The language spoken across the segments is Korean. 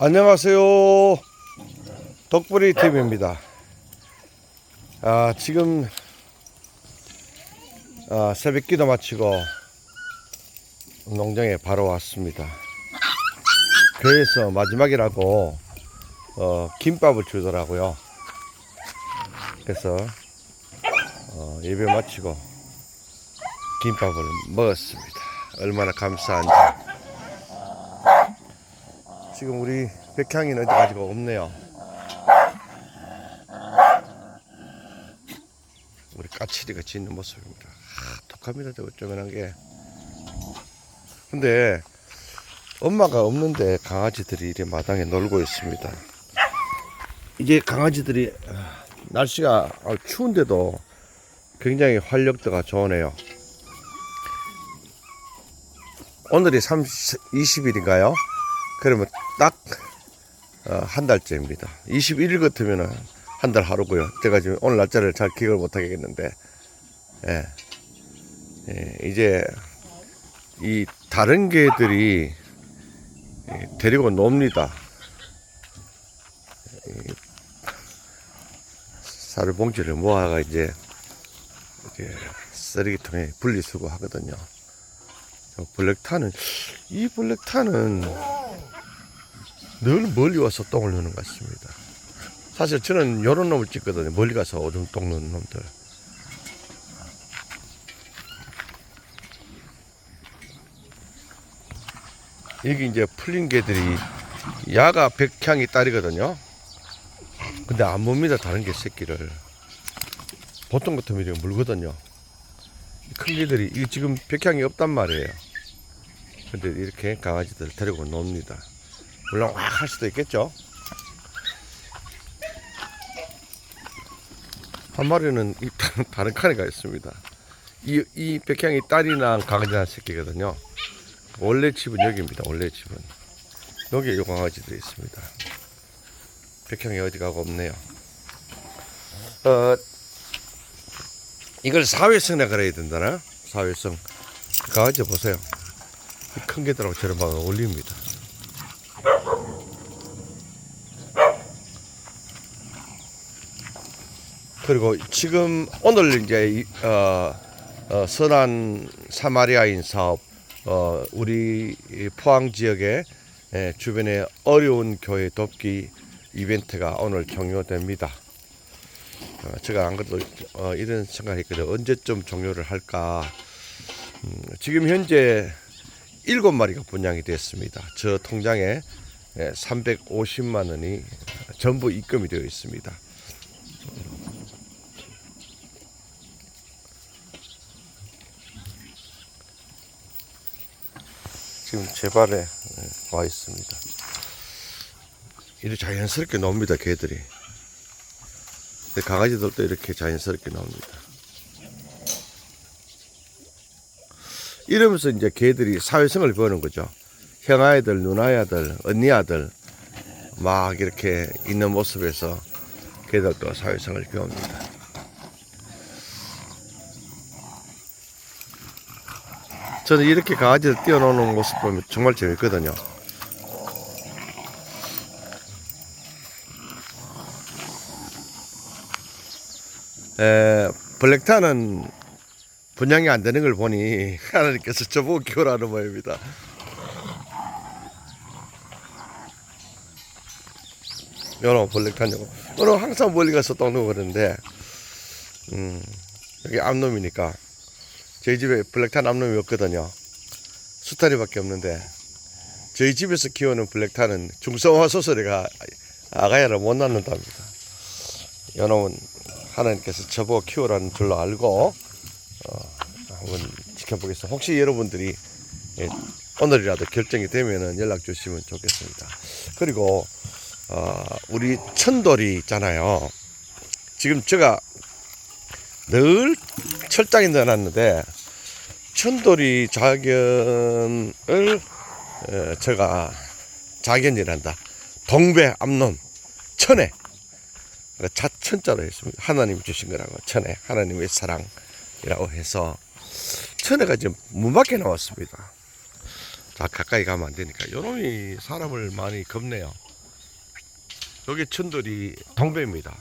안녕하세요. 덕분이 TV입니다. 아, 지금 아, 새벽 기도 마치고 농장에 바로 왔습니다. 그래서 마지막이라고 어, 김밥을 주더라고요. 그래서 어, 예배 마치고 김밥을 먹었습니다. 얼마나 감사한지. 지금 우리 백향이는 아직 없네요. 우리 까칠이가 짖는 모습입니다. 아, 독합니다, 쪼면한 게. 근데 엄마가 없는데 강아지들이 이렇게 마당에 놀고 있습니다. 이게 강아지들이 아, 날씨가 아, 추운데도 굉장히 활력도가 좋으네요. 오늘이 30, 20일인가요? 그러면 딱 어, 한 달째입니다. 21일 같으면은 한달 하루고요. 제가 지금 오늘 날짜를 잘 기억을 못 하겠는데, 예. 예, 이제 이 다른 개들이 예, 데리고 놉니다. 이쌀 봉지를 모아가 이제 쓰레기통에 분리수거 하거든요. 저 블랙탄은 이 블랙탄은 늘 멀리 와서 똥을 누는 것 같습니다. 사실 저는 이런 놈을 찍거든요. 멀리 가서 오줌 똥 누는 놈들. 여기 이제 풀린 개들이 야가 백향이 딸이거든요. 근데 안 봅니다. 다른 개 새끼를. 보통 같으면 이렇게 물거든요. 큰 개들이 이 지금 백향이 없단 말이에요. 근데 이렇게 강아지들 데리고 놉니다. 물론 확 할 수도 있겠죠. 한 마리는 이 다른, 칸에가 있습니다. 이, 이 백향이 딸이 낳은 강아지 한 새끼거든요. 원래 집은 여기입니다. 원래 집은. 여기에 요 강아지들이 있습니다. 백향이 어디 가고 없네요. 어, 이걸 사회성이라 그래야 된다나? 사회성. 강아지 보세요. 이큰 개들하고 막 어울립니다. 그리고 지금 오늘 이제 이- 어, 어, 선한 사마리아인 사업 어, 우리 이 포항 지역의 예, 주변에 어려운 교회 돕기 이벤트가 오늘 종료됩니다. 어, 제가 안 그래도 어, 이런 생각했거든요. 언제쯤 종료를 할까? 음, 지금 현재 일곱 마리가 분양이 됐습니다. 저 통장에 예, 350만 원이 전부 입금이 되어 있습니다. 지금 제 발에 예, 와 있습니다. 이렇게 자연스럽게 나옵니다, 개들이. 근데 강아지들도 이렇게 자연스럽게 나옵니다. 이러면서 이제 개들이 사회성을 배우는 거죠. 형아애들, 누나애들, 언니 아들 막 이렇게 있는 모습에서 개들도 사회성을 배웁니다. 저는 이렇게 강아지를 뛰어노는 모습 보면 정말 재밌거든요. 에, 블랙타는 분양이 안 되는 걸 보니 하나님께서 저보고 키우라는 모입니다. 요런 블랙탄이고 요런 항상 멀리 가서 떠는 그러는데 음, 여기 암놈이니까 저희 집에 블랙탄 암놈이 없거든요. 수타리밖에 없는데 저희 집에서 키우는 블랙탄은 중성화 소설이가 아가야를 못 낳는답니다. 요놈은 하나님께서 저보고 키우라는 줄로 알고 어, 한번 지켜보겠습니다. 혹시 여러분들이 예, 오늘이라도 결정이 되면은 연락 주시면 좋겠습니다. 그리고 어, 우리 천돌이 있잖아요. 지금 제가 늘 철장에 넣어놨는데 천돌이 자견을 어, 제가 자견이란다. 동배 암놈 천에 자천자로 했습니다. 하나님이 주신 거라고 천에 하나님의 사랑이라고 해서 천에가 지금 문 밖에 나왔습니다. 자 가까이 가면 안 되니까 요놈이 사람을 많이 겁내요. 여기 천돌이 동배입니다.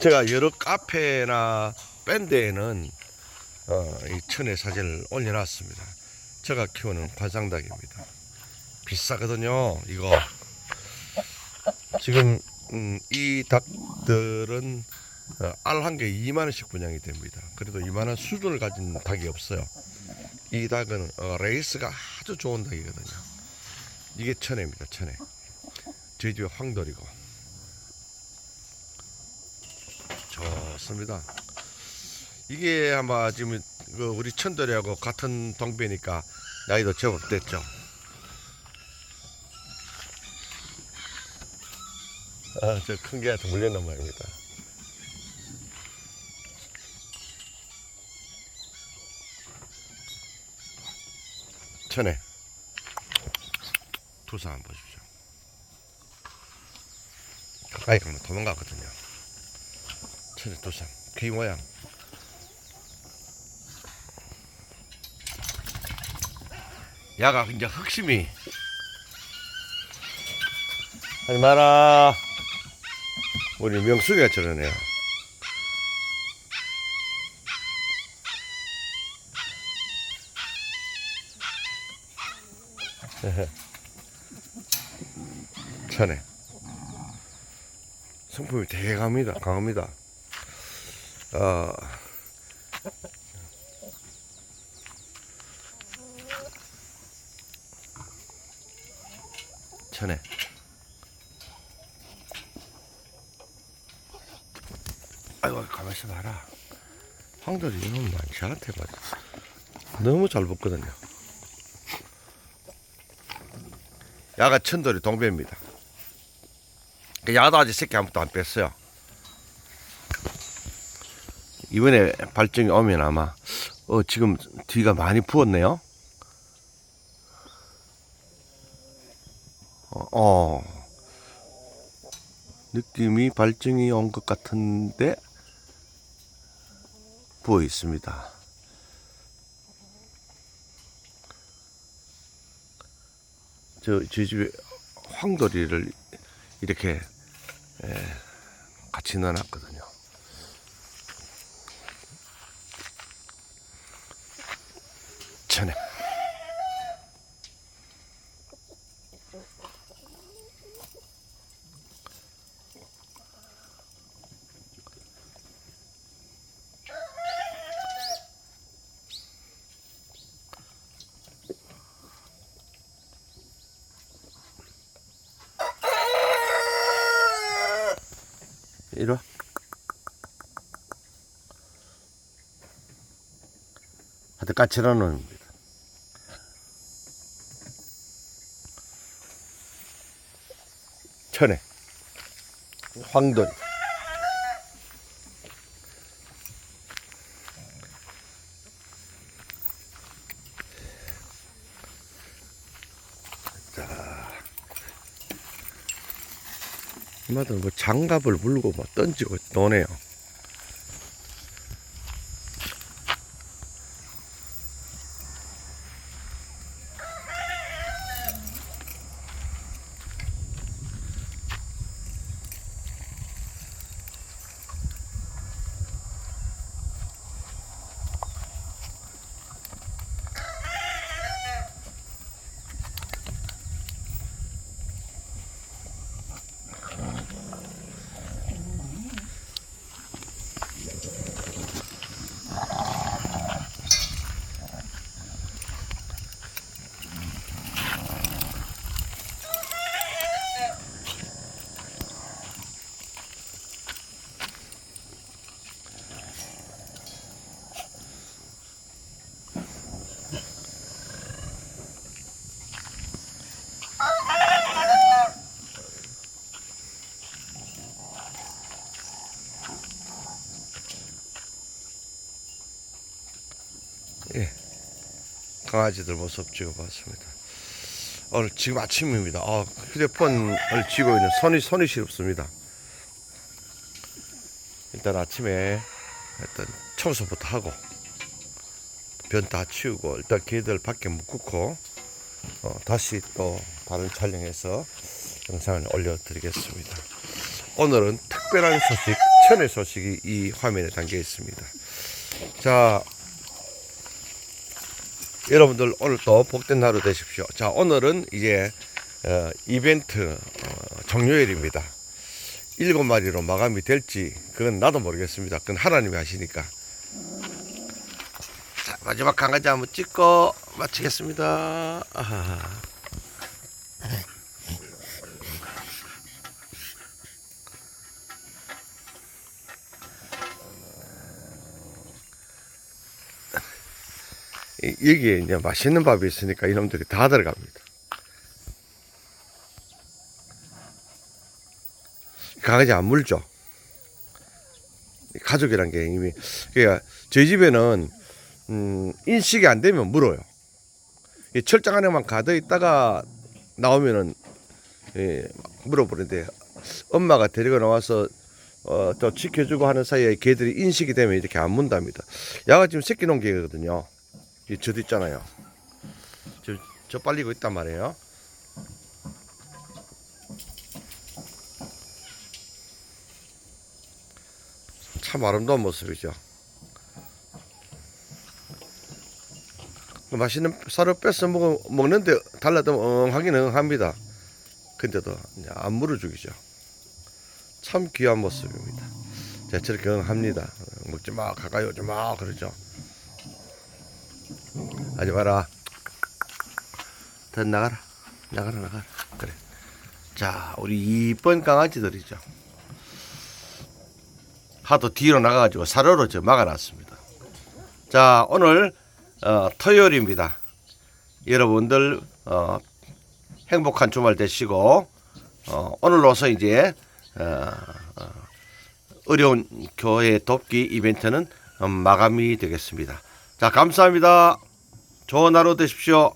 제가 여러 카페나 밴드에는 어, 이 천의 사진을 올려놨습니다. 제가 키우는 관상닭입니다. 비싸거든요. 이거 지금 음, 이 닭들은 어, 알한 개 2만 원씩 분양이 됩니다. 그래도 이만한 수준을 가진 닭이 없어요. 이 닭은 어, 레이스가 아주 좋은 닭이거든요. 이게 천혜입니다. 천혜. 저희 집에 황돌이고 좋습니다. 이게 아마 지금 그 우리 천돌이하고 같은 동배니까 나이도 제법 됐죠. 아, 저 큰 개한테 물렸단 말입니다. 천에 두상 한번 보십시오. 가까이 가면 도망가거든 요. 천에 두상 귀 모양. 야가 이제 흑심이 하지 마라. 우리 명숙이가 저러네요. 천에 성품이 되게 강합니다. 강합니다. 어, 천에 아이고 가만히 있어 봐라. 황돌이 이놈 저한테 봐. 너무 잘 붙거든요. 야가 천돌이 동배입니다. 그 야도 아직 새끼 아무것도 안 뺐어요. 이번에 발정이 오면 아마 어 지금 뒤가 많이 부었네요. 어, 어. 느낌이 발정이 온 것 같은데 부어 있습니다. 저, 저 집에 황돌이를 이렇게 에, 같이 넣어놨거든요. 천에. 이리 와. 하여튼 까칠한 놈입니다. 천에 황돌이 이마들 뭐 장갑을 물고 뭐 던지고 노네요. 강아지들 모습 찍어봤습니다. 오늘 지금 아침입니다. 아, 휴대폰을 쥐고 있는 손이 손이 시렵습니다. 일단 아침에 일단 청소부터 하고 변 다 치우고 일단 개들 밖에 묶고 어, 다시 또 다른 촬영에서 영상을 올려드리겠습니다. 오늘은 특별한 소식, 천의 소식이 이 화면에 담겨 있습니다. 자, 여러분들 오늘도 복된 하루 되십시오. 자, 오늘은 이제 어, 이벤트 어, 종료일입니다. 일곱 마리로 마감이 될지 그건 나도 모르겠습니다. 그건 하나님이 하시니까. 자, 마지막 강아지 한번 찍고 마치겠습니다. 아하. 여기에 이제 맛있는 밥이 있으니까 이놈들이 다 들어갑니다. 강아지 안 물죠? 가족이란 게 이미 그러니까 저희 집에는 음, 인식이 안 되면 물어요. 이 철장 안에만 가득 있다가 나오면은 예, 물어보는데 엄마가 데리고 나와서 어, 또 지켜주고 하는 사이에 개들이 인식이 되면 이렇게 안 문답니다. 야가 지금 새끼 놓은 개거든요. 이 저도 있잖아요. 지금 저 빨리고 있단 말이에요. 참 아름다운 모습이죠. 그 맛있는 쌀을 뺏어 먹, 먹는데 달라도 엉하긴 엉합니다. 근데도 안 물어주기죠. 참 귀한 모습입니다. 자, 저렇게 엉합니다. 먹지 마, 가까이 오지 마, 그러죠. 하지 마라. 더 나가라. 나가라, 나가라. 그래. 자, 우리 이쁜 강아지들이죠. 하도 뒤로 나가가지고 사료로 저 막아놨습니다. 자, 오늘 어, 토요일입니다. 여러분들 어, 행복한 주말 되시고 어, 오늘로서 이제 어, 어, 어려운 교회 돕기 이벤트는 음, 마감이 되겠습니다. 자, 감사합니다. 좋은 하루 되십시오.